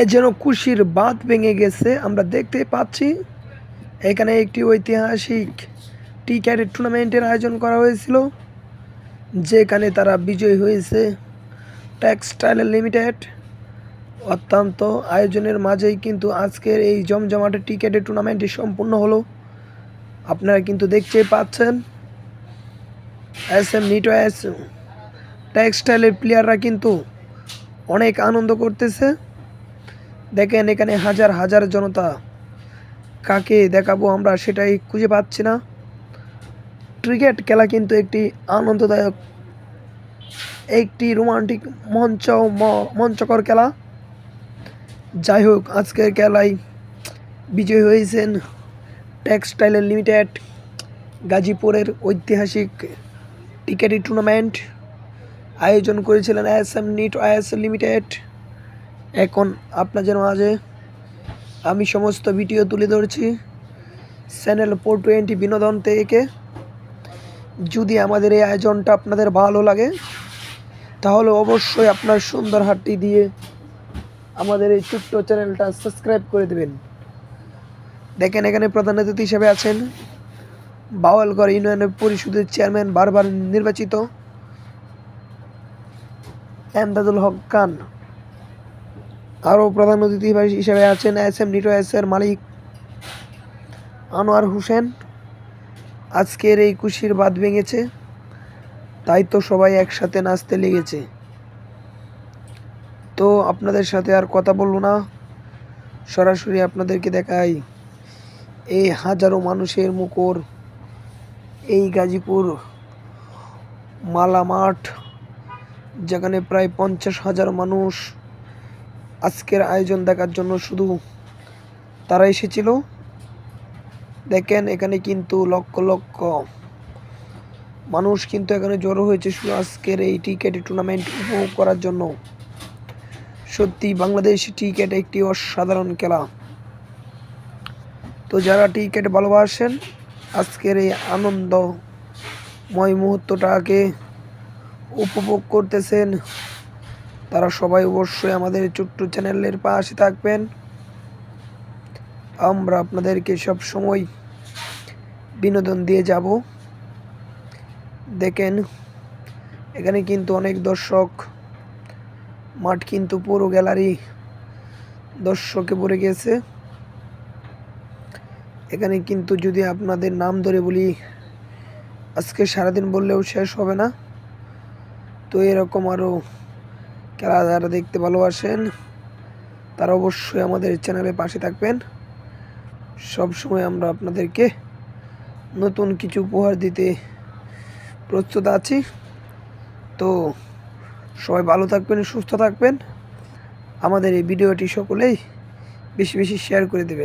এ যেন খুশির বাঁধ ভেঙে গেছে, আমরা দেখতে পাচ্ছি। এখানে একটি ঐতিহাসিক টি ক্যারেট টুর্নামেন্টের আয়োজন করা হয়েছিল, যেখানে তারা বিজয়ী হয়েছে টেক্সটাইল লিমিটেড। অত্যন্ত আয়োজনের মাঝেই কিন্তু আজকের এই জমজমাটে টিকেটের টুর্নামেন্টটি সম্পূর্ণ হলো। আপনারা কিন্তু দেখতেই পাচ্ছেন, এস এম নিটো এস টেক্সটাইলের প্লেয়াররা কিন্তু অনেক আনন্দ করতেছে। দেখেন এখানে হাজার হাজার জনতা। কাকে দেখাবো আমরা সেটাই খুঁজে পাচ্ছি না। ক্রিকেট খেলা কিন্তু একটি আনন্দদায়ক, একটি রোমান্টিক, মঞ্চ মঞ্চকর খেলা। যাই হোক, আজকের খেলায় বিজয়ী হয়েছেন টেক্সটাইলের লিমিটেড, গাজীপুরের ঐতিহাসিক টিকেটি টুর্নামেন্ট। আয়োজন করেছিলেন S M knit is limited. এখন আপনাদের মাঝে আমি সমস্ত ভিডিও তুলে ধরছি চ্যানেল ফোর টোয়েন্টি বিনোদন থেকে। যদি আমাদের এই আয়োজনটা আপনাদের ভালো লাগে, তাহলে অবশ্যই আপনার সুন্দর হাতটি দিয়ে আমাদের এই ছোট্ট চ্যানেলটা সাবস্ক্রাইব করে দেবেন। দেখেন, এখানে প্রধান অতিথি হিসেবে আছেন বাওয়ালগড় ইউনিয়নের পরিষদের চেয়ারম্যান বারবার নির্বাচিত এমদাদুল হক খান। আরও প্রধান অতিথি হিসেবে আছেন এস এম নিটো এস এর মালিক আনোয়ার হোসেন। আজকের এই খুশির বাদ ভেঙেছে, তাই তো সবাই একসাথে নাচতে লেগেছে। তো আপনাদের সাথে আর কথা বলব না, সরাসরি আপনাদেরকে দেখাই এই হাজারো মানুষের মুখর এই গাজীপুর মালা মাঠ যেখানে প্রায় পঞ্চাশ হাজার মানুষ আজকের আয়োজন দেখার জন্য শুধু তারা এসেছিল। দেখেন, এখানে কিন্তু লক্ষ লক্ষ মানুষ কিন্তু এখানে জড়ো হয়েছে শুধু আজকের এই টিকেট টুর্নামেন্ট উপভোগ করার জন্য। সত্যি, বাংলাদেশ টিকেট একটি অসাধারণ খেলা। তো যারা টিকেট ভালোবাসেন, আজকের এই আনন্দময় মুহূর্তটাকে উপভোগ করতেছেন তারা সবাই অবশ্যই আমাদের ছোট্ট চ্যানেলের পাশে থাকবেন। আমরা আপনাদেরকে সব সময় বিনোদন দিয়ে যাব। দেখেন, এখানে কিন্তু অনেক দর্শক। মাঠ কিন্তু পুরো গ্যালারি দর্শকে ভরে গেছে। এখানে কিন্তু যদি আপনাদের নাম ধরে বলি, আজকে সারাদিন বললেও শেষ হবে না। তো এরকম আরও খেলা যারা দেখতে ভালোবাসেন, তারা অবশ্যই আমাদের চ্যানেলে পাশে থাকবেন। সব সময় আমরা আপনাদেরকে নতুন কিছু উপহার দিতে প্রস্তুত আছি। তো সবাই ভালো থাকবেন, সুস্থ থাকবেন। আমাদের এই ভিডিওটি সকলেই বেশি বেশি শেয়ার করে দেবেন।